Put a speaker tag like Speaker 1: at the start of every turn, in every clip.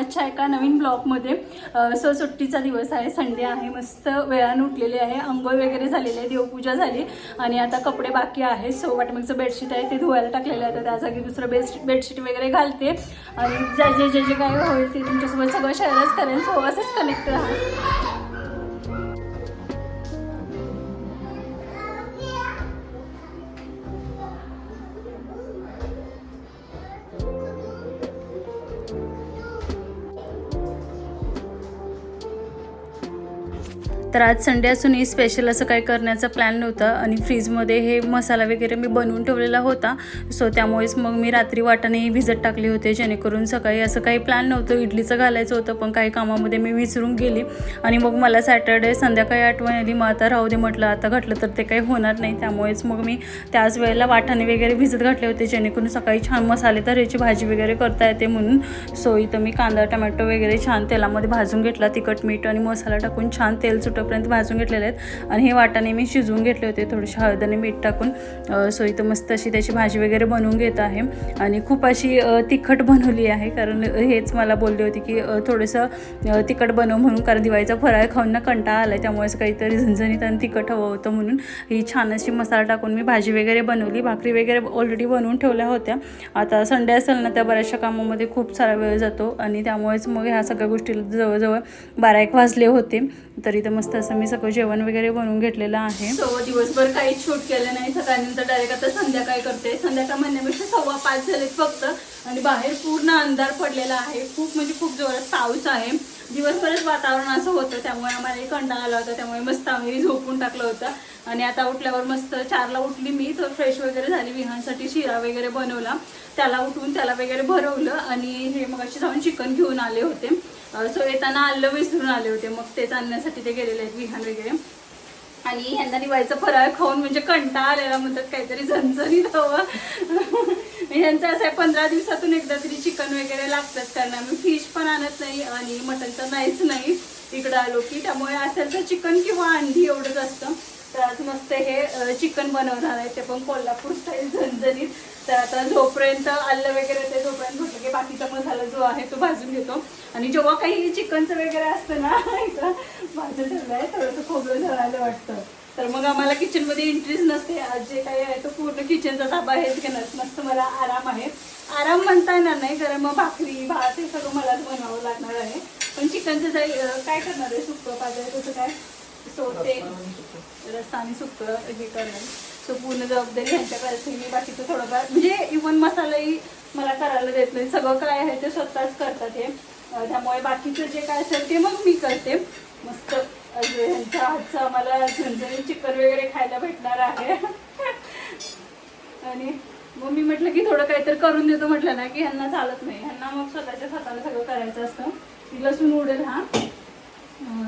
Speaker 1: आजच्या एका नवीन ब्लॉगमध्ये सो सुट्टीचा दिवस आहे संडे आहे मस्त वेळानं उठलेले आहे आंघोळ वगैरे झालेली आहे देवपूजा झाली आणि आता कपडे बाकी आहे सो वाटमगचं बेडशीट आहे ते धुवायला टाकलेलं आहे. तर त्या जागी दुसरं बेडशीट बेडशीट वगैरे घालते. आणि जे जे जे जे काय होईल ते तुमच्यासोबत सगळं शेअरच करेन. सो असंच कनेक्ट राहा तर आज संडे असूनही स्पेशल असं काही करण्याचा प्लॅन नव्हता आणि फ्रीजमध्ये हे मसाला वगैरे मी बनवून ठेवलेला होता. सो त्यामुळेच मग मी रात्री वाटाणे भिजत टाकले होते. जेणेकरून सकाळी असं काही प्लॅन नव्हतं. इडलीचं घालायचं होतं पण काही कामामध्ये मी विसरून गेली. आणि मग मला सॅटर्डे संध्याकाळी आठवण आली. मग आता राहू दे म्हटलं आता घातलं तर ते काही होणार नाही. त्यामुळेच मग मी त्याच वेळेला वाटाणे वगैरे भिजत घातले होते. जेणेकरून सकाळी छान मसाले तर याची भाजी वगैरे करता येते म्हणून. सो इथं मी कांदा टमॅटो वगैरे छान तेलामध्ये भाजून घेतला. तिखट मीठ आणि मसाला टाकून छान तेल सुट सुटेपर्यंत भाजून घेतलेले आहेत. आणि हे वाटाणे मी शिजवून घेतले होते. थोडेसे हळद आणि मीठ टाकून सो इथं मस्त अशी त्याची भाजी वगैरे बनवून घेत आहे. आणि खूप अशी तिखट बनवली आहे. कारण हेच मला बोलले होते की थोडंसं तिखट बनव म्हणून. कारण दिवाळीचा फराळ खाऊन ना कंटाळा आला आहे त्यामुळेच काहीतरी झणझणीत आणि तिखट हवं होतं म्हणून ही छान अशी मसाला टाकून मी भाजी वगैरे बनवली. भाकरी वगैरे ऑलरेडी बनवून ठेवल्या होत्या. आता संडे असेल ना त्या बऱ्याचशा कामामध्ये खूप सारा वेळ जातो. आणि त्यामुळेच मग ह्या सगळ्या गोष्टीला जवळजवळ बारा एक वाजले होते. तरी तर मस्त असं मी सगळं जेवण वगैरे बनवून घेतलेलं आहे. सो दिवसभर काहीच शूट केलं नाही सकाळनंतर डायरेक्ट आता संध्याकाळी करते संध्याकाळ म्हणण्यापेक्षा सव्वा पाच झालेत फक्त. आणि बाहेर पूर्ण अंधार पडलेला आहे. खूप म्हणजे खूप जोरात पाऊस आहे. दिवसभरच वातावरण असं होतं त्यामुळे आम्हाला कंटाळा आला होता. त्यामुळे मस्त आम्ही झोपून टाकलं होतं. आणि आता उठल्यावर मस्त चारला उठली मी तर फ्रेश वगैरे झाली. विहांसाठी शिरा वगैरे बनवला. त्याला उठून त्याला वगैरे भरवलं. आणि हे मग अशी जाऊन चिकन घेऊन आले होते. सो येताना आलं विसरून आले होते. मग तेच आणण्यासाठी ते गेलेले आहेत विहान वगैरे. आणि यांना निवायचं फराळ खाऊन म्हणजे कंटा आलेला म्हणतात काहीतरी झणझणीत हवं. यांचं असं आहे पंधरा दिवसातून एकदा तरी चिकन वगैरे लागतात कारण आम्ही फिश पण आणत नाही आणि मटन तर नाहीच नाही. इकडं आलो की त्यामुळे असेल तर चिकन किंवा अंडी एवढंच असतं. तर आज मस्त हे चिकन बनवणार आहे ते पण कोल्हापूर स्टाईल झणझणीत. तर आता जोपर्यंत आलं वगैरे ते जोपर्यंत म्हटलं की बाकीचा मसाला जो आहे तो भाजून घेतो. आणि जेव्हा काही चिकनचं वगैरे असतं ना इथं भाजून ठेवलं आहे थोडंसं खोबरं झालं वाटतं. तर मग आम्हाला किचनमध्ये इंटरेस्ट नसते. आज जे काही आहे तो पूर्ण किचनचा ताबा हेच घेणार मस्त मला आराम आहे. आराम म्हणता येणार नाही कारण मग भाकरी भात हे सगळं मलाच बनवावं लागणार आहे. पण चिकनचं जाई काय करणार आहे सुक्कं पाहिजे तसं काय? सो ते रस्ता आणि सुक्कं हे करणार सो पूर्ण जबाबदारी ह्यांच्याकडे असेल मी बाकीचं थोडंफार म्हणजे इवन मसालाही मला करायला देत नाही. सगळं काय आहे ते स्वतःच करतात हे. त्यामुळे बाकीचं जे काय असेल ते मग मी करते. मस्त आज ह्यांच्या हातचं आम्हाला झणझणीत चिकन वगैरे खायला भेटणार आहे. आणि मग मी म्हटलं की थोडं काहीतरी करून देतो म्हटलं ना की ह्यांना चालत नाही. ह्यांना मग स्वतःच्या हाताला सगळं करायचं असतं. ती लसूण उडेल हा.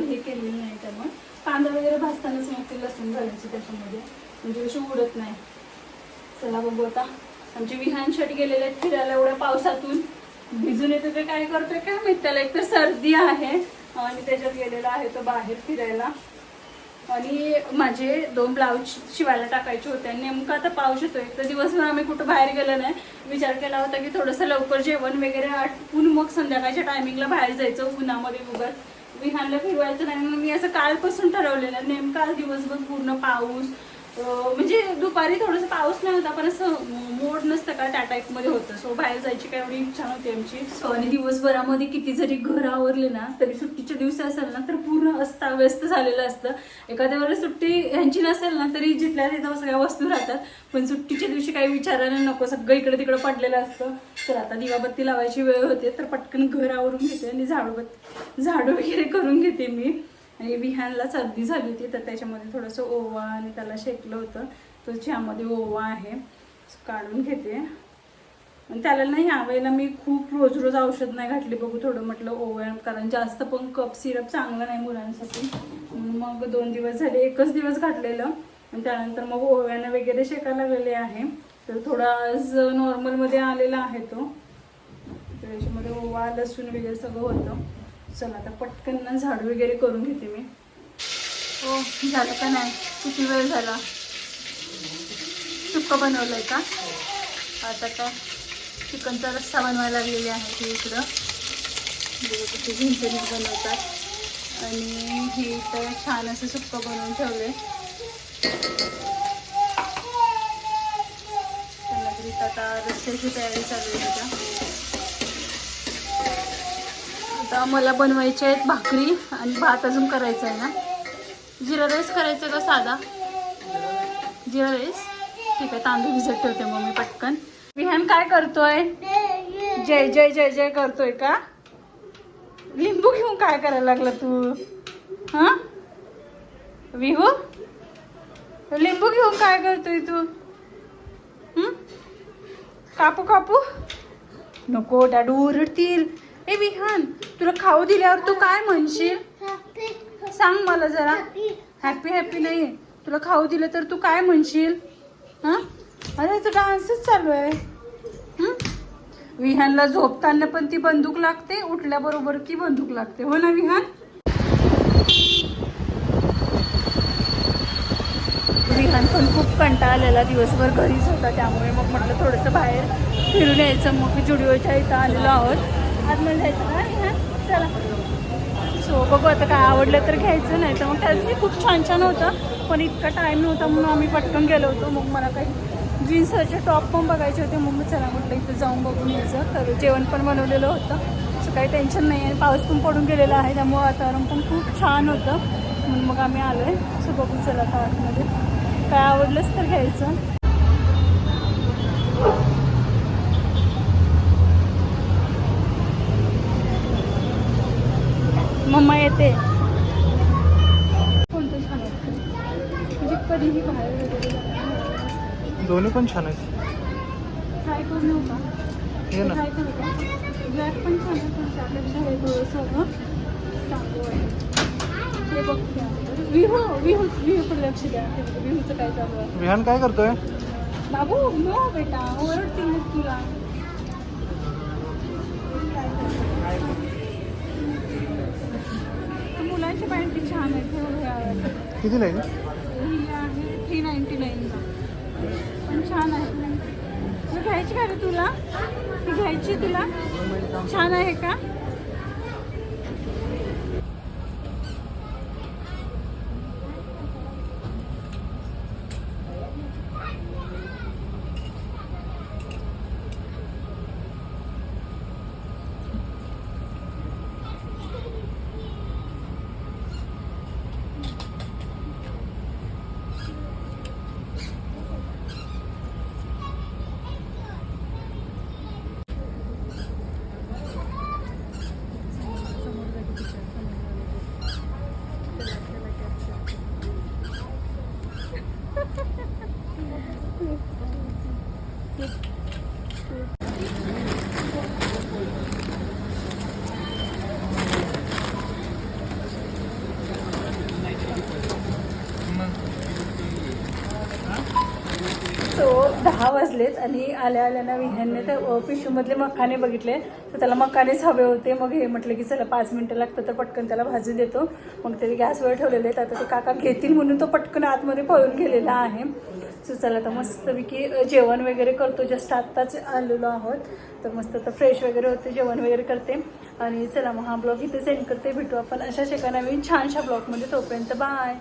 Speaker 1: हे केलेलं नाही त्यामुळे. कांदा वगैरे भाजतानाच मग ते लसूण घालायची त्याच्यामध्ये. म्हणजे अशी उडत नाही. चला बघू आता. आमचे विहानसाठी गेलेले आहेत फिरायला एवढ्या पावसातून. भिजून येते ते काय करतोय काय माहीत? त्याला एक तर सर्दी आहे. आणि त्याच्यात गेलेला आहे तो बाहेर फिरायला. आणि माझे दोन ब्लाऊज शिवायला टाकायचे होते. आणि नेमकं आता पाऊस येतोय. तर दिवसभर आम्ही कुठं बाहेर गेलो नाही. विचार केला होता की थोडंसं लवकर जेवण वगैरे आटपून मग संध्याकाळच्या टायमिंगला बाहेर जायचं. उन्हामध्ये उगाच. विहानला फिरवायचं नाही म्हणून मी असं कालपासून ठरवलेलं नेमका आज दिवसभर पूर्ण पाऊस म्हणजे दुपारी थोडंसं पाऊस नाही होता पण असं मोड नसतं का त्या टाईपमध्ये होतं. सो बाहेर जायची काय एवढी इच्छा नव्हती आमची. सो आणि दिवसभरामध्ये किती जरी घर आवरले ना तरी सुट्टीच्या दिवशी असेल ना तर पूर्ण अस्ताव्यस्त झालेलं असतं. एखाद्या वेळेस सुट्टी ह्यांची नसेल ना तरी जिथल्या तिथं सगळ्या वस्तू राहतात. पण सुट्टीच्या दिवशी काही विचारायला नको सगळं इकडे तिकडे पडलेलं असतं. तर आता दिवाबत्ती लावायची वेळ होते तर पटकन घर आवरून घेते आणि झाडूबत्ती झाडू वगैरे करून घेते मी. आणि विहानला सर्दी झाली होती तर त्याच्यामध्ये थोडंसं ओवा आणि त्याला शेकलं होतं. तर चहामध्ये ओवा आहे काढून घेते. आणि त्याला नाही यावेळेला मी खूप रोज रोज औषध नाही घातली बघू थोडं म्हटलं ओव्या कारण जास्त पण कप सिरप चांगलं नाही मुलांसाठी. म्हणून मग दोन दिवस झाले एकच दिवस घातलेलं. आणि त्यानंतर मग ओव्यानं वगैरे शेकायला लागलेले आहे. तर थोडा आज नॉर्मलमध्ये आलेला आहे तो. त्याच्यामध्ये ओवा लसूण वगैरे सगळं होतं. चला आता पटकन ना झाडू वगैरे करून घेते मी. हो झालं का नाही? किती वेळ झाला? सुक्क आहे का? आता काय चिकनचा रस्सा बनवायला लागलेली आहे ती इकडं. बघा कसे बनवतात. आणि हे तर छान असं सुक्क बनवून ठेवले त्यांना तरी आता रस्त्याची तयारी चालू आहे त्याच्या आता मला बनवायचे आहेत भाकरी आणि भात अजून करायचा आहे ना. जिरा राईस करायचा का साधा? जिरा राईस? ठीक आहे तांदूळ भिजत ठेवते मग मी पटकन. विहान काय करतोय? जय जय जय जय करतोय का? लिंबू घेऊन काय करायला लागला तू? हा? विहू? लिंबू घेऊन काय करतोय तू? कापू कापू? नको डॅडू ओरडतील हे विहान तुला खाऊ दिल्यावर तू काय म्हणशील? सांग मला जरा. हॅपी हॅपी नाही तुला खाऊ दिलं तर तू काय म्हणशील? हां? अरे तर डान्सच चालू आहे. विहानला झोपताना पण ती बंदूक लागते उठल्याबरोबर ती बंदूक लागते. हो ना विहान? विहान पण खूप कंटाळा आलेला दिवसभर घरीच होता त्यामुळे मग म्हटलं थोडंसं बाहेर फिरून यायचं. मग जुडिओच्या इथं आलेलो आहोत. आतमध्ये जायचं का? विहान चला. सो बघू आता काय आवडलं तर घ्यायचं नाही तर मग त्या खूप छान छान होतं पण इतका टाईम नव्हता म्हणून आम्ही पटकन गेलो होतो. मग मला काही जीन्सचे टॉप पण बघायचे होते. मग मी चला म्हटलं इथं जाऊन बघून यायचं. तर जेवण पण बनवलेलं होतं. सो काही टेन्शन नाही आहे पाऊस पण पडून गेलेला आहे त्यामुळे वातावरण पण खूप छान होतं. म्हणून मग आम्ही आलो आहे सो बघू चला आता आतमध्ये. काय आवडलंच तर घ्यायचं. येते कोणतं छान वाटतं म्हणजे कधीही बाहेर वगैरे जाताना
Speaker 2: दोन्ही पण छान आहेत.
Speaker 1: ट्राय करू नऊ का?
Speaker 2: हे ना.
Speaker 1: ट्राय करू का? ब्लॅक पण छान आहे पण त्यापेक्षा हे थोडंसं ना चांगलं वाटतं हे बघते अगोदर. विहू विहू विहूकडे लक्ष द्या. विहूचं काय चालू आहे?
Speaker 2: विहान काय करतोय?
Speaker 1: बाबू नो बेटा ओरडतील तुला. मुलांची पॅन्टी छान आहे हे.
Speaker 2: कितीला आहे
Speaker 1: ही आहे थ्री नाईन्टी नाईनला पण छान आहे. तुला घ्यायची का रे तुला? ती घ्यायची तुला? छान आहे का सो दहा वाजलेत आणि आल्या आल्या ना विहानने त्या पिशूमधले मखाने बघितले. तर त्याला मखानेच हवे होते. मग हे म्हटलं की चला पाच मिनटं लागतं तर पटकन त्याला भाजून देतो. मग त्याने गॅसवर ठेवलेले आहेत आता ते काका घेतील म्हणून तो पटकन आतमध्ये पळून गेलेला आहे. सो चला तर मस्तपैकी की जेवण वगैरे करतो. जस्ट आत्ताच आलेलो आहोत. तर मस्त आता फ्रेश वगैरे होते जेवण वगैरे करते. आणि चला मग हा ब्लॉग इथे सेंड करते. भेटू आपण अशाच एका नवीन छानशा ब्लॉगमध्ये. तोपर्यंत बाय.